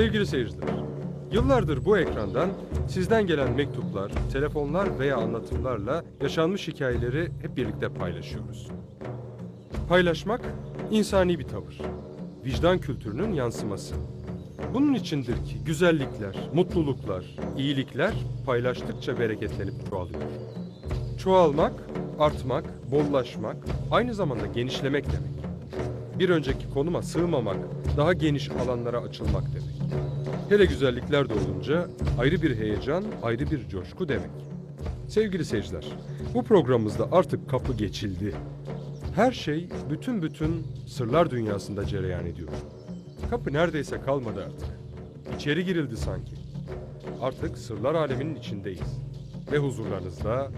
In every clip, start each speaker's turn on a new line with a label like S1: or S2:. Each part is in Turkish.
S1: Sevgili seyirciler, yıllardır bu ekrandan sizden gelen mektuplar, telefonlar veya anlatımlarla yaşanmış hikayeleri hep birlikte paylaşıyoruz. Paylaşmak insani bir tavır. Vicdan kültürünün yansıması. Bunun içindir ki güzellikler, mutluluklar, iyilikler paylaştıkça bereketlenip çoğalıyor. Çoğalmak, artmak, bollaşmak, aynı zamanda genişlemek demek. Bir önceki konuma sığmamak, daha geniş alanlara açılmak demek. Hele güzellikler de olunca ayrı bir heyecan, ayrı bir coşku demek. Sevgili seyirciler, bu programımızda artık kapı geçildi. Her şey bütün bütün sırlar dünyasında cereyan ediyor. Kapı neredeyse kalmadı artık. İçeri girildi sanki. Artık sırlar aleminin içindeyiz. Ve huzurlarınızda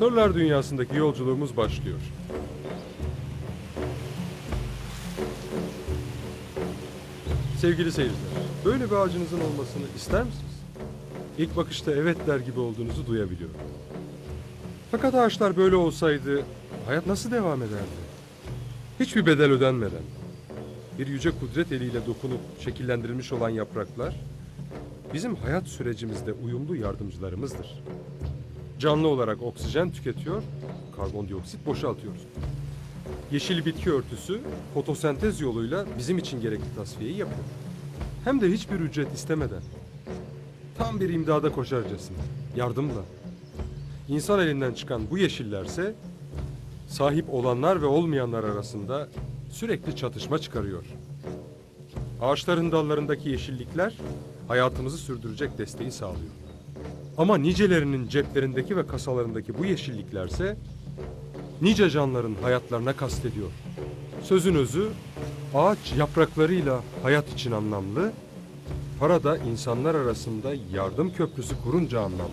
S1: Sırlar dünyasındaki yolculuğumuz başlıyor. Sevgili seyirciler, böyle bir ağacınızın olmasını ister misiniz? İlk bakışta evet der gibi olduğunuzu duyabiliyorum. Fakat ağaçlar böyle olsaydı hayat nasıl devam ederdi? Hiçbir bedel ödenmeden, bir yüce kudret eliyle dokunup şekillendirilmiş olan yapraklar bizim hayat sürecimizde uyumlu yardımcılarımızdır. Canlı olarak oksijen tüketiyor, karbondioksit boşaltıyoruz. Yeşil bitki örtüsü fotosentez yoluyla bizim için gerekli tasfiyeyi yapıyor. Hem de hiçbir ücret istemeden. Tam bir imdada koşarcasına, yardımla. İnsan elinden çıkan bu yeşillerse sahip olanlar ve olmayanlar arasında sürekli çatışma çıkarıyor. Ağaçların dallarındaki yeşillikler hayatımızı sürdürecek desteği sağlıyor. Ama nicelerinin ceplerindeki ve kasalarındaki bu yeşilliklerse nice canların hayatlarına kastediyor. Sözün özü ağaç yapraklarıyla hayat için anlamlı, para da insanlar arasında yardım köprüsü kurunca anlamlı.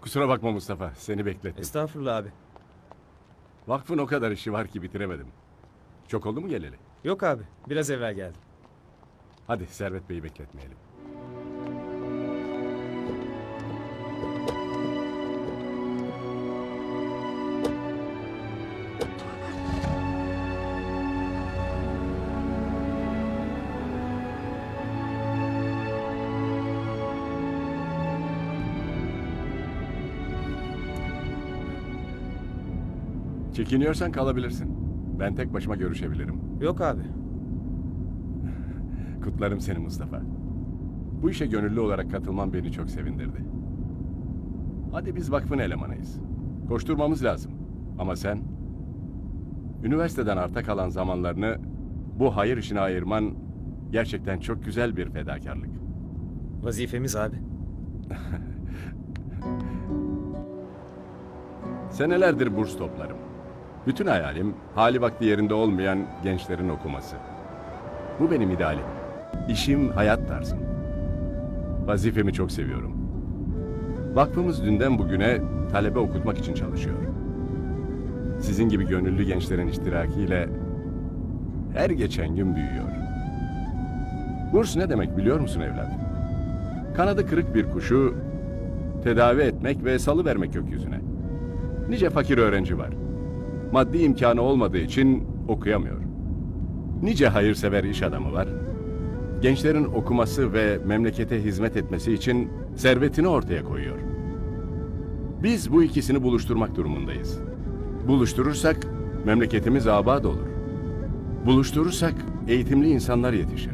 S2: Kusura bakma Mustafa, seni beklettim.
S3: Estağfurullah abi.
S2: Vakfın o kadar işi var ki bitiremedim. Çok oldu mu geleli?
S3: Yok abi. Biraz evvel geldim.
S2: Hadi Servet Bey'i bekletmeyelim. Çekiniyorsan kalabilirsin. Ben tek başıma görüşebilirim.
S3: Yok abi.
S2: Kutlarım seni Mustafa. Bu işe gönüllü olarak katılman beni çok sevindirdi. Hadi biz vakfın elemanıyız. Koşturmamız lazım. Ama sen üniversiteden arta kalan zamanlarını bu hayır işine ayırman gerçekten çok güzel bir fedakarlık.
S3: Vazifemiz abi.
S2: Senelerdir burs toplarım. Bütün hayalim hali vakti yerinde olmayan gençlerin okuması. Bu benim idealim. İşim hayat tarzım. Vazifemi çok seviyorum. Vakfımız dünden bugüne talebe okutmak için çalışıyor. Sizin gibi gönüllü gençlerin iştirakiyle her geçen gün büyüyor. Burs ne demek biliyor musun evlat? Kanadı kırık bir kuşu tedavi etmek ve salı vermek gökyüzüne. Nice fakir öğrenci var. Maddi imkanı olmadığı için okuyamıyor. Nice hayırsever iş adamı var. Gençlerin okuması ve memlekete hizmet etmesi için servetini ortaya koyuyor. Biz bu ikisini buluşturmak durumundayız. Buluşturursak memleketimiz abad olur. Buluşturursak eğitimli insanlar yetişir.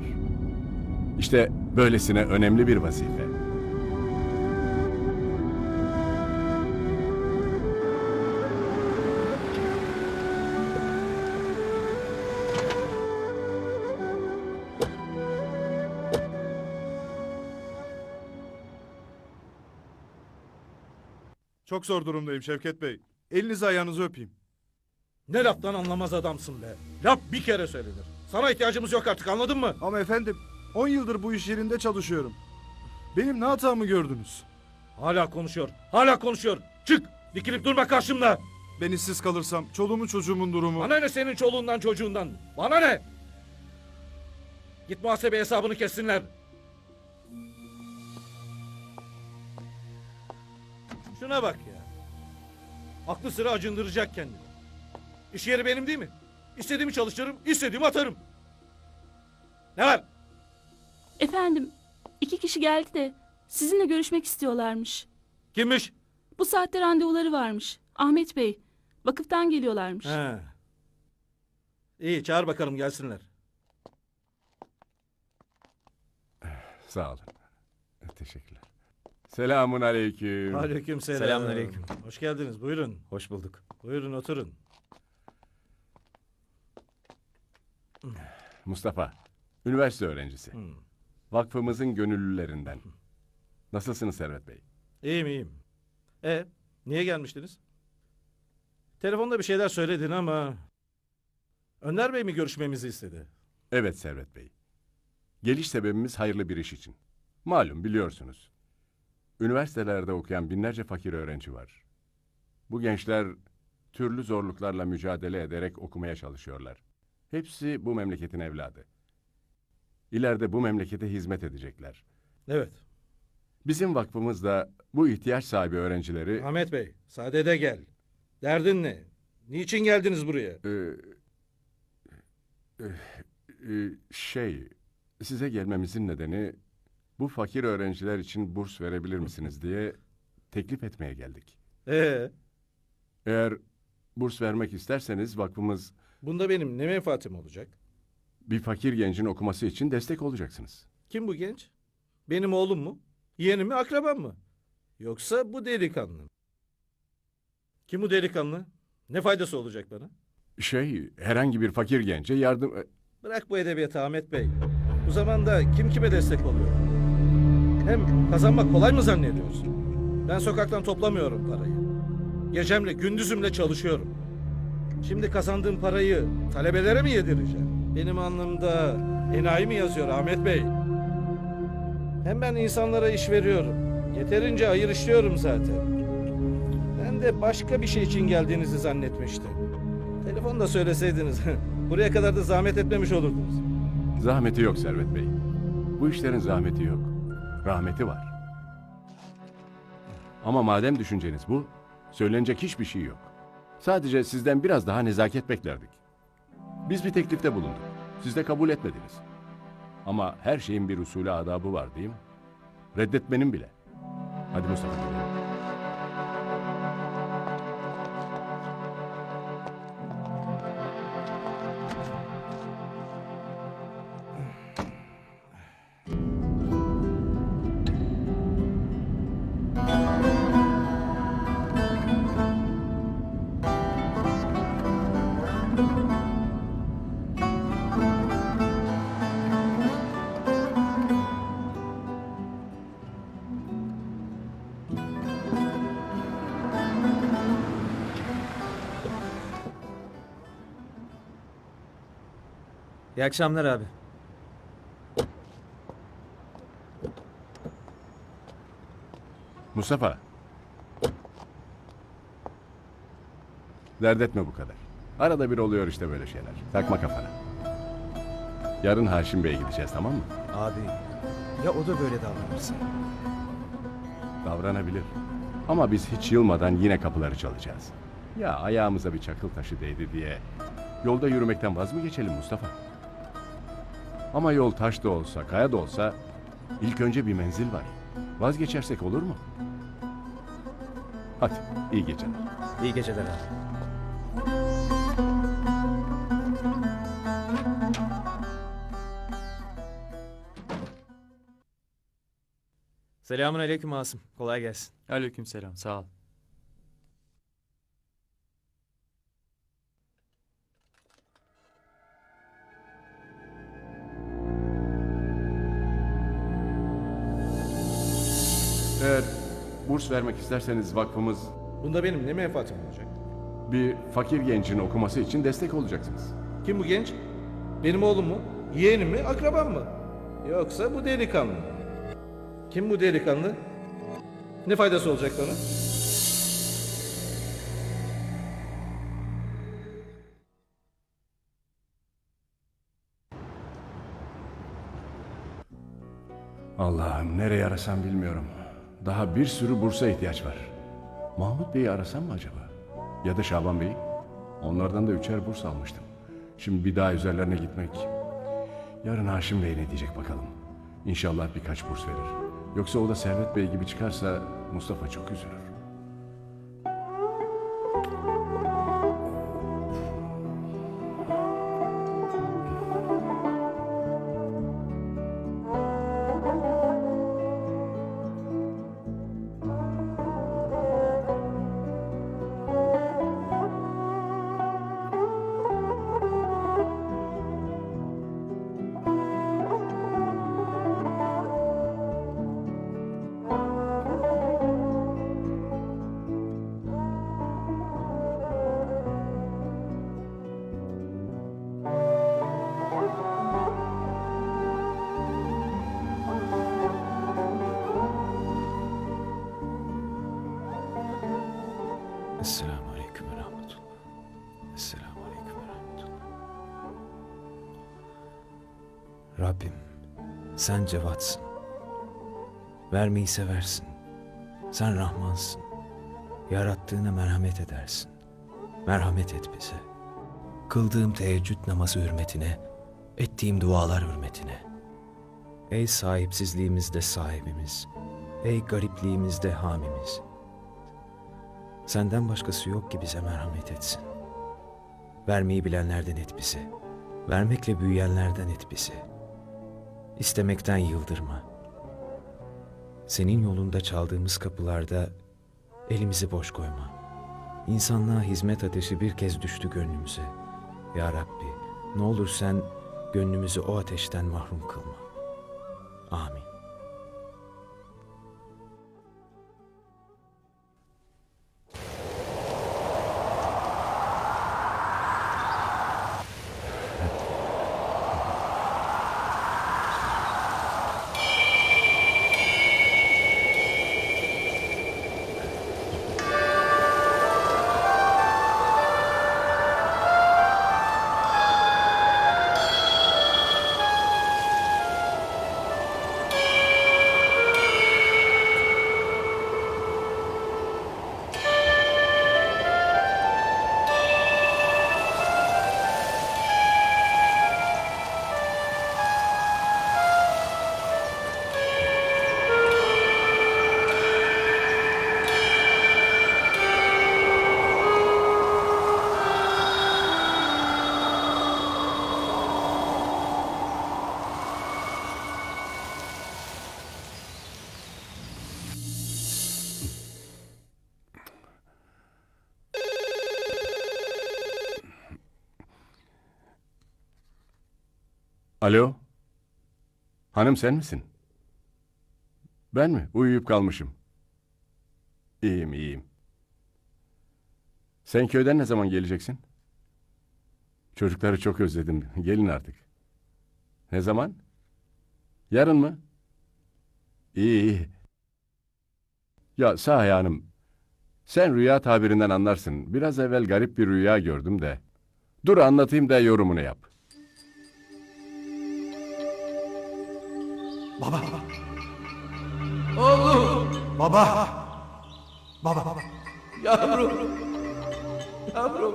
S2: İşte böylesine önemli bir vazife.
S4: Çok zor durumdayım Şevket Bey. Elinizi ayağınızı öpeyim.
S5: Ne laftan anlamaz adamsın be. Laf bir kere söylenir. Sana ihtiyacımız yok artık anladın mı?
S4: Ama efendim 10 yıldır bu iş yerinde çalışıyorum. Benim ne hatamı gördünüz?
S5: Hala konuşuyor. Hala konuşuyor. Çık. Dikilip durma karşımda.
S4: Ben işsiz kalırsam çoluğumun çocuğumun durumu...
S5: Bana ne senin çoluğundan çocuğundan? Bana ne? Git muhasebe hesabını kessinler. Şuna bak ya. Aklı sıra acındıracak kendini. İş yeri benim değil mi? İstediğimi çalıştırırım, istediğimi atarım. Ne var?
S6: Efendim, iki kişi geldi de sizinle görüşmek istiyorlarmış.
S5: Kimmiş?
S6: Bu saatte randevuları varmış. Ahmet Bey, vakıftan geliyorlarmış.
S5: He. İyi çağır bakalım gelsinler.
S2: Sağ olun. Teşekkürler. Selamun aleyküm.
S5: Aleyküm selam.
S3: Selamünaleyküm.
S5: Hoş geldiniz buyurun.
S3: Hoş bulduk.
S5: Buyurun oturun.
S2: Mustafa, üniversite öğrencisi.
S5: Hmm.
S2: Vakfımızın gönüllülerinden. Nasılsınız Servet Bey?
S5: İyiyim iyiyim. E niye gelmiştiniz? Telefonda bir şeyler söyledin ama... Önder Bey mi görüşmemizi istedi?
S2: Evet Servet Bey. Geliş sebebimiz hayırlı bir iş için. Malum biliyorsunuz. Üniversitelerde okuyan binlerce fakir öğrenci var. Bu gençler türlü zorluklarla mücadele ederek okumaya çalışıyorlar. Hepsi bu memleketin evladı. İleride bu memlekete hizmet edecekler.
S5: Evet.
S2: Bizim vakfımız da bu ihtiyaç sahibi öğrencileri...
S5: Ahmet Bey sadede gel. Derdin ne? Niçin geldiniz buraya?
S2: Ee, e, e, şey, size gelmemizin nedeni bu fakir öğrenciler için burs verebilir misiniz diye teklif etmeye geldik.
S5: Ee,
S2: Eğer burs vermek isterseniz vakfımız
S5: bunda benim ne menfaatim olacak?
S2: bir fakir gencin okuması için destek olacaksınız.
S5: Kim bu genç? Benim oğlum mu? Yeğenim mi, akrabam mı? Yoksa bu delikanlı mı? Kim bu delikanlı? Ne faydası olacak bana?
S2: Şey, herhangi bir fakir gence yardım...
S5: Bırak bu edebiyatı Ahmet Bey. Bu zamanda kim kime destek oluyor? Hem kazanmak kolay mı zannediyorsun? Ben sokaktan toplamıyorum parayı. Gecemle gündüzümle çalışıyorum. Şimdi kazandığım parayı talebelere mi yedireceğim? Benim anlamda enayi mi yazıyor Ahmet Bey? Hem ben insanlara iş veriyorum. Yeterince hayır işliyorum zaten. Ben de başka bir şey için geldiğinizi zannetmiştim. Telefonda söyleseydiniz buraya kadar da zahmet etmemiş olurdunuz.
S2: Zahmeti yok Servet Bey. Bu işlerin zahmeti yok. Rahmeti var. Ama madem düşünceniz bu, söylenecek hiçbir şey yok. Sadece sizden biraz daha nezaket beklerdik. Biz bir teklifte bulunduk. Siz de kabul etmediniz. Ama her şeyin bir usulü adabı var değil mi? Reddetmenin bile. Hadi Mustafa gidelim.
S3: İyi akşamlar abi.
S2: Mustafa. Dert etme bu kadar. Arada bir oluyor işte böyle şeyler. Takma kafana. Yarın Haşim Bey'e gideceğiz tamam mı?
S3: Abi, ya o da böyle davranırsa?
S2: Davranabilir. Ama biz hiç yılmadan yine kapıları çalacağız. Ya ayağımıza bir çakıl taşı değdi diye yolda yürümekten vaz mı geçelim Mustafa? Ama yol taş da olsa, kaya da olsa ilk önce bir menzil var. Vazgeçersek olur mu? Hadi iyi geceler.
S3: İyi geceler abi. Selamun aleyküm Asım. Kolay gelsin.
S7: Aleykümselam. Sağ ol.
S2: Eğer burs vermek isterseniz vakfımız
S5: Bunda benim ne menfaatim olacak?
S2: bir fakir gencin okuması için destek olacaksınız.
S5: Kim bu genç? Benim oğlum mu? Yeğenim mi? Akrabam mı? Yoksa bu delikanlı mı? Kim bu delikanlı? Ne faydası olacak bana?
S2: Allah'ım nereye arasam bilmiyorum. Daha bir sürü bursa ihtiyaç var. Mahmut Bey'i arasam mı acaba? Ya da Şaban Bey'i? Onlardan da üçer burs almıştım. Şimdi bir daha üzerlerine gitmek. Yarın Haşim Bey ne diyecek bakalım. İnşallah birkaç burs verir. Yoksa o da Servet Bey gibi çıkarsa Mustafa çok üzülür.
S3: Esselamu aleyküm ve rahmetullah. Esselamu aleyküm ve rahmetullah. Rabbim sen cevatsın. Vermeyi seversin. Sen Rahmansın. Yarattığına merhamet edersin. Merhamet et bize. Kıldığım teheccüd namazı hürmetine, ettiğim dualar hürmetine. Ey sahipsizliğimizde sahibimiz, ey garipliğimizde hamimiz. Senden başkası yok ki bize merhamet etsin. Vermeyi bilenlerden et bizi. Vermekle büyüyenlerden et bizi. İstemekten yıldırma. Senin yolunda çaldığımız kapılarda elimizi boş koyma. İnsanlığa hizmet ateşi bir kez düştü gönlümüze. Ya Rabbi ne olur sen gönlümüzü o ateşten mahrum kılma. Amin.
S2: Alo? Hanım sen misin? Ben mi? Uyuyup kalmışım. İyiyim, iyiyim. Sen köyden ne zaman geleceksin? Çocukları çok özledim. Gelin artık. Ne zaman? Yarın mı? İyi, iyi. Ya sahi hanım, sen rüya tabirinden anlarsın. Biraz evvel garip bir rüya gördüm de. Dur anlatayım da yorumunu yap.
S4: Baba. Oğlum. Baba. Baba. Baba.
S5: Yavrum.
S7: Yavrum.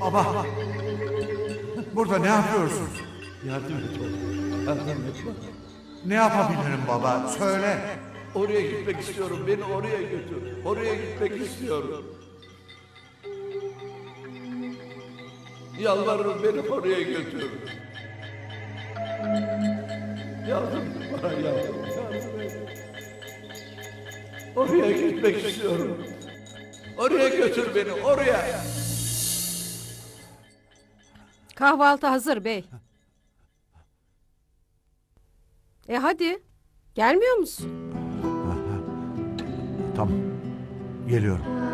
S8: Baba. Burada ne yapıyorsun?
S7: Yardım et oğlum. Yardım et bana.
S8: Ne yapabilirim baba? Söyle.
S7: Oraya gitmek istiyorum. Beni oraya götür. Oraya gitmek istiyorum. Yalvarırım beni oraya götür. Yardım bana. Yardım. Oraya gitmek istiyorum. Oraya götür beni oraya.
S9: Kahvaltı hazır bey. E hadi. Gelmiyor musun?
S8: Tamam. Geliyorum.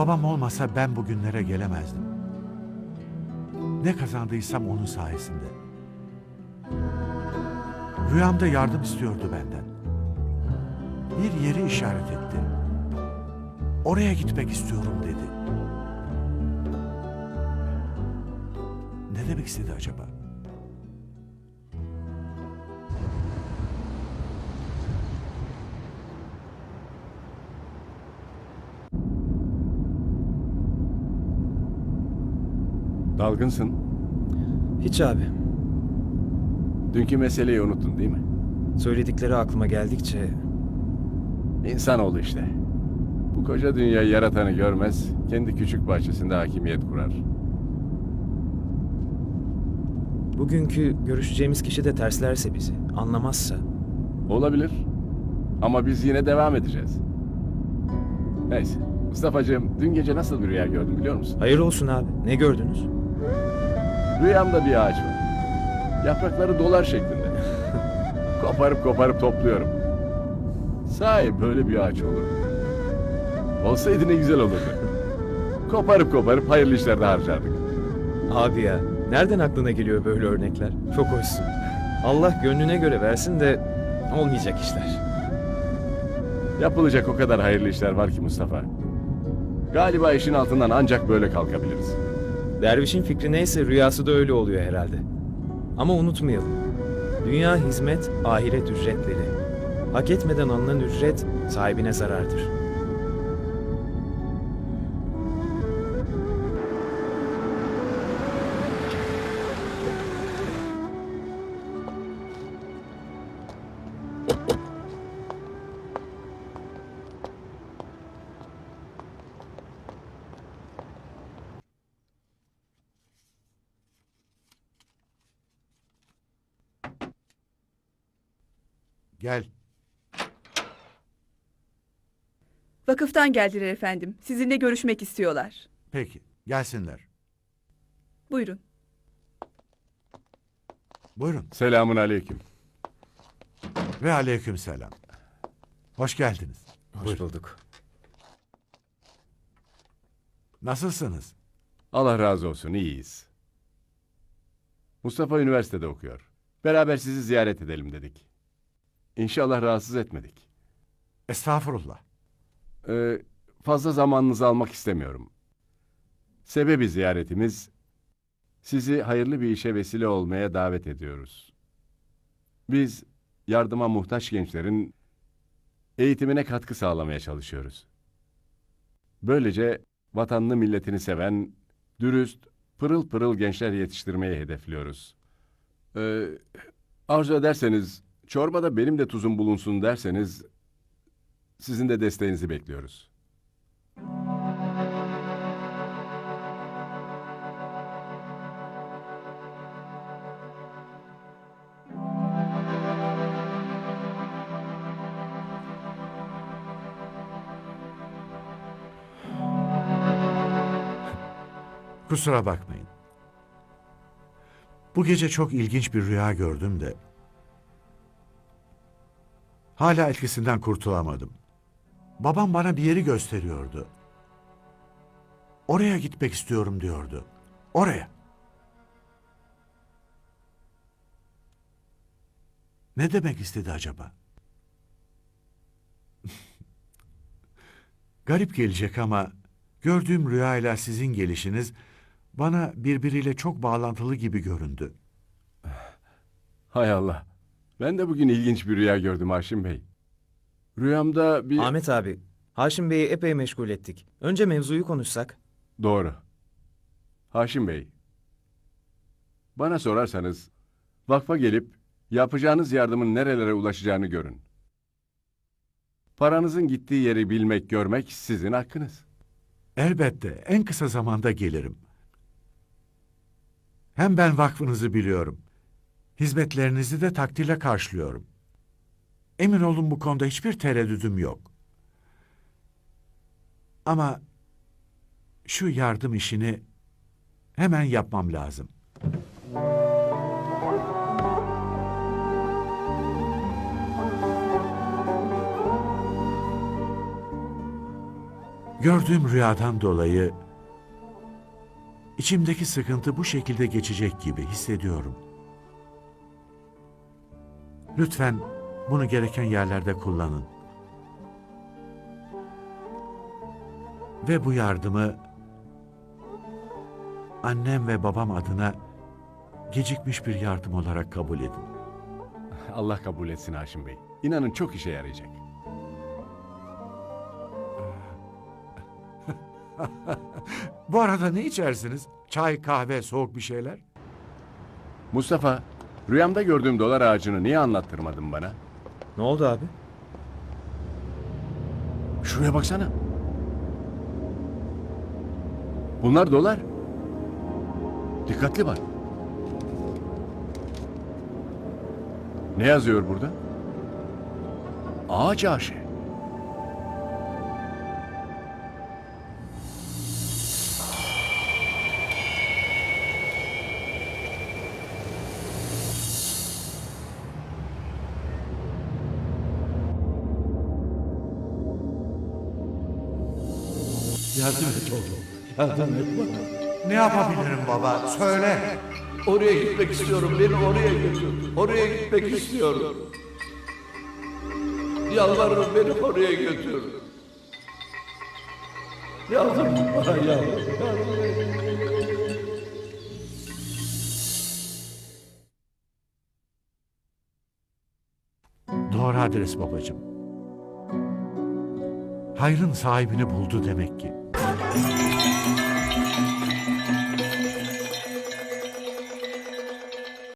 S8: Babam olmasa ben bugünlere gelemezdim. Ne kazandıysam onun sayesinde. Rüyamda yardım istiyordu benden. Bir yeri işaret etti. Oraya gitmek istiyorum dedi. Ne demek istedi acaba?
S2: Dalgınsın.
S3: Hiç abi.
S2: Dünkü meseleyi unuttun değil mi?
S3: Söyledikleri aklıma geldikçe
S2: İnsanoğlu işte. Bu koca dünyayı yaratanı görmez, kendi küçük bahçesinde hakimiyet kurar.
S3: bugünkü görüşeceğimiz kişi de terslerse bizi, anlamazsa
S2: Olabilir. Ama biz yine devam edeceğiz. Neyse. Mustafa'cığım dün gece nasıl bir rüya gördün biliyor musun?
S3: hayır olsun abi. Ne gördünüz?
S2: Rüyamda bir ağaç var. Yaprakları dolar şeklinde. koparıp koparıp topluyorum. Sahi böyle bir ağaç olur. Olsaydı ne güzel olurdu. Koparıp koparıp hayırlı işlerde harcardık.
S3: Abi ya, nereden aklına geliyor böyle örnekler? Çok hoşsun. Allah gönlüne göre versin de olmayacak işler.
S2: Yapılacak o kadar hayırlı işler var ki Mustafa. Galiba işin altından ancak böyle kalkabiliriz.
S3: Dervişin fikri neyse rüyası da öyle oluyor herhalde. Ama unutmayalım. Dünya hizmet, ahiret ücretleri. Hak etmeden alınan ücret sahibine zarardır.
S8: Gel.
S10: Vakıftan geldiler efendim. Sizinle görüşmek istiyorlar.
S8: Peki. Gelsinler.
S10: Buyurun.
S8: Buyurun.
S2: Selamun aleyküm.
S8: Ve aleyküm selam. Hoş geldiniz.
S3: Hoş bulduk.
S8: Nasılsınız?
S2: Allah razı olsun iyiyiz. Mustafa üniversitede okuyor. Beraber sizi ziyaret edelim dedik. İnşallah rahatsız etmedik.
S8: Estağfurullah.
S2: Ee, fazla zamanınızı almak istemiyorum. Sebebi ziyaretimiz, sizi hayırlı bir işe vesile olmaya davet ediyoruz. Biz yardıma muhtaç gençlerin eğitimine katkı sağlamaya çalışıyoruz. Böylece vatanını milletini seven, dürüst, pırıl pırıl gençler yetiştirmeyi hedefliyoruz. Ee, arzu ederseniz, çorbada benim de tuzum bulunsun derseniz, sizin de desteğinizi bekliyoruz.
S8: Kusura bakmayın. Bu gece çok ilginç bir rüya gördüm de. Hala etkisinden kurtulamadım. Babam bana bir yeri gösteriyordu. Oraya gitmek istiyorum diyordu. Oraya. Ne demek istedi acaba? Garip gelecek ama gördüğüm rüyayla sizin gelişiniz bana birbiriyle çok bağlantılı gibi göründü.
S2: Hay Allah. Ben de bugün ilginç bir rüya gördüm Haşim Bey. Rüyamda bir...
S3: Ahmet abi, Haşim Bey'i epey meşgul ettik. Önce mevzuyu konuşsak.
S2: Doğru. Haşim Bey. Bana sorarsanız vakfa gelip yapacağınız yardımın nerelere ulaşacağını görün. Paranızın gittiği yeri bilmek, görmek sizin hakkınız.
S8: Elbette en kısa zamanda gelirim. Hem ben vakfınızı biliyorum. Hizmetlerinizi de takdirle karşılıyorum. Emin olun bu konuda hiçbir tereddüdüm yok. Ama şu yardım işini hemen yapmam lazım. Gördüğüm rüyadan dolayı içimdeki sıkıntı bu şekilde geçecek gibi hissediyorum. Lütfen bunu gereken yerlerde kullanın. Ve bu yardımı annem ve babam adına gecikmiş bir yardım olarak kabul edin.
S2: Allah kabul etsin Haşim Bey. İnanın çok işe yarayacak.
S8: Bu arada ne içersiniz? Çay, kahve, soğuk bir şeyler?
S2: Mustafa, rüyamda gördüğüm dolar ağacını niye anlattırmadın bana?
S3: Ne oldu abi?
S2: Şuraya baksana. Bunlar dolar. Dikkatli bak. Ne yazıyor burada? Ağaç aşı.
S7: Yardım et oğlum. Yardım et bana.
S8: Ne yapabilirim baba? Söyle.
S7: Oraya gitmek istiyorum. Beni oraya götür. Oraya gitmek istiyorum. Yalvarırım beni oraya götür. Yardım et bana yavrum. Yardım et.
S8: Doğru adres babacığım. Hayrın sahibini buldu demek ki. Come on.